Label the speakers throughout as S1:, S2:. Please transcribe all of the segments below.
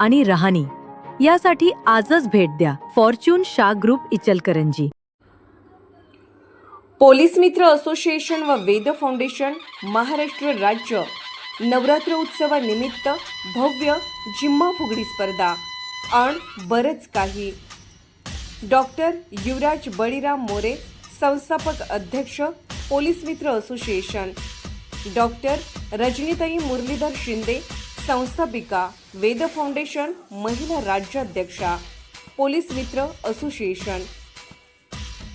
S1: आणि रहाणी. यासाठी आजच भेट द्या. Fortune Shah group Ichalkaranji.
S2: Police मित्र असोसिएशन व वेद फाउंडेशन महाराष्ट्र राज्य. नवरात्र उत्सवानिमित्त भव्य जिम्मा फुगडी स्पर्धा. आणि बरंच काही. डॉक्टर युवराज बळीराम मोरे संस्थापक अध्यक्ष पोलीस मित्र असोसिएशन. डॉक्टर रजनीताई मुरलीधर शिंदे संस्थापिका वेद फाउंडेशन महिला राज्याध्यक्षा पोलीस मित्र असोसिएशन.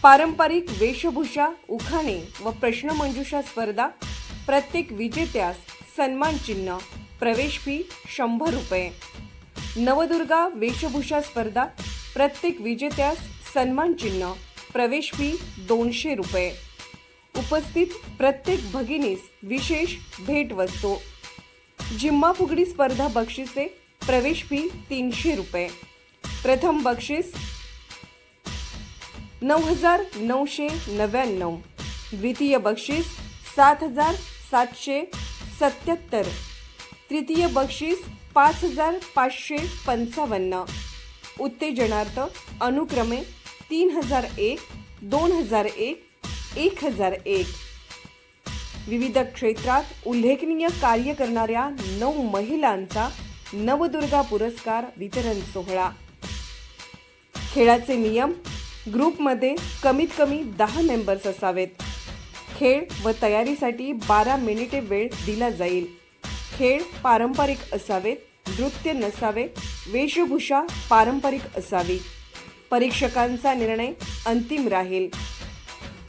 S2: पारंपरिक वेशभूषा उखाणे व प्रश्नमंजुषा स्पर्धा प्रत्येक विजेत्यास सन्मान चिन्ह प्रवेश फी शंभर रुपये. नवदुर्गा वेशभूषा स्पर्धा प्रत्येक विजेत्यास सन्मान चिन्ह प्रवेश फी दोनशे रुपये. उपस्थित प्रत्येक भगिनीस विशेष भेटवस्तू. जिम्मा फुगडी स्पर्धा बक्षिसे प्रवेश फी तीनशे रुपये. प्रथम बक्षीस नऊ हजार नऊशे नव्याण्णव. द्वितीय बक्षीस सात हजार सातशे सत्याहत्तर. तृतीय बक्षीस पाच हजार पाचशे पंचावन्न. उत्तेजनार्थ अनुक्रमे तीन हजार एक दोन हजार एक एक हजार एक. विविध क्षेत्रात उल्लेखनीय कार्य करणाऱ्या नऊ महिलांचा नवदुर्गा पुरस्कार वितरण सोहळा. खेळाचे नियम ग्रुपमध्ये कमीत कमी दहा मेंबर्स असावेत. खेळ व तयारीसाठी बारा मिनिटे वेळ दिला जाईल. खेळ पारंपरिक असावेत नृत्य नसावे वेशभूषा पारंपरिक असावी. परीक्षकांचा निर्णय अंतिम राहील.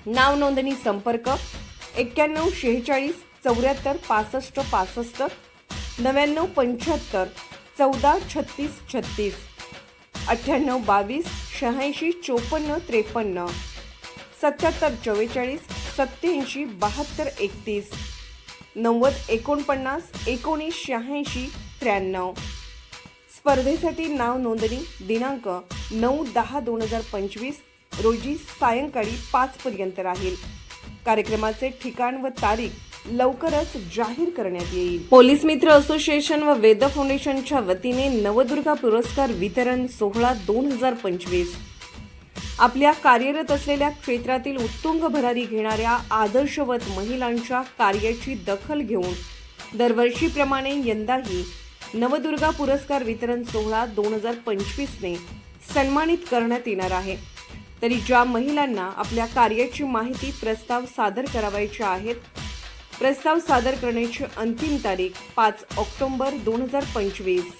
S2: नाव नोंदणी संपर्क एक्क्याण्णव शेहेचाळीस चौऱ्याहत्तर पासष्ट पासष्ट नव्याण्णव पंच्याहत्तर चौदा छत्तीस छत्तीस अठ्ठ्याण्णव बावीस शहाऐंशी चोपन्न त्रेपन्न सत्याहत्तर चव्वेचाळीस सत्याऐंशी बहात्तर एकतीस नव्वद एकोणपन्नास एकोणीस शहाऐंशी त्र्याण्णव स्पर्धेसाठी नाव नोंदणी दिनांक नऊ दहा दोन हजार पंचवीस रोजी सायंकाळी पाचपर्यंत राहील. कार्यक्रमाचे ठिकाण व तारीख लवकरच जाहीर करण्यात येईल. पोलीस मित्र असोसिएशन व वेद फाउंडेशनच्या वतीने नवदुर्गा पुरस्कार वितरण सोहळा दोन हजार पंचवीस. आपल्या कार्यरत असलेल्या क्षेत्रातील उत्तुंग भरारी घेणाऱ्या आदर्शवत महिलांच्या कार्याची दखल घेऊन दरवर्षीप्रमाणे यंदाही नवदुर्गा पुरस्कार वितरण सोहळा दोन हजार पंचवीसने सन्मानित करण्यात येणार आहे. तरी ज्या महिलांना आपल्या कार्याची माहिती प्रस्ताव सादर करावायचे आहेत प्रस्ताव सादर करण्याची अंतिम तारीख पाच ऑक्टोंबर दोन हजार पंचवीस.